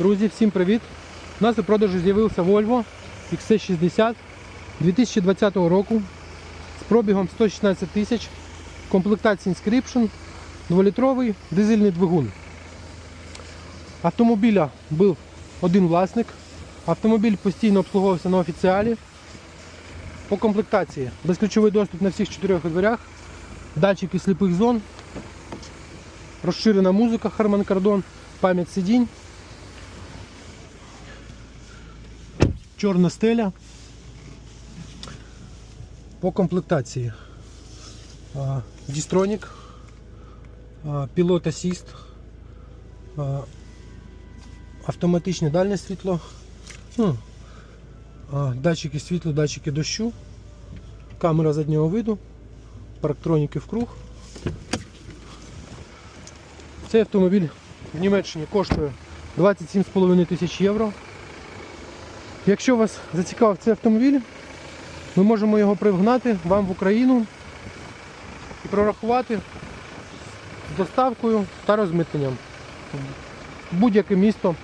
Друзі, всім привіт! У нас у продажу з'явився Volvo XC60 2020 року з пробігом 116 тисяч, комплектація Inscription, 2-літровий дизельний двигун. Автомобіля був один власник. Автомобіль постійно обслуговувався на офіціалі. По комплектації безключовий доступ на всіх чотирьох дверях, датчики сліпих зон, розширена музика Harman Kardon, пам'ять сидінь, чорна стеля. По комплектації а, Distronic, а, Pilot Assist, а, автоматичне дальнє світло, ну, датчики світла, датчики дощу, камера заднього виду, парктроніки в круг. Цей автомобіль в Німеччині коштує 27,5 тисяч євро. Якщо вас зацікавив цей автомобіль, ми можемо його пригнати вам в Україну і прорахувати з доставкою та розмитненням. в Будь-яке місто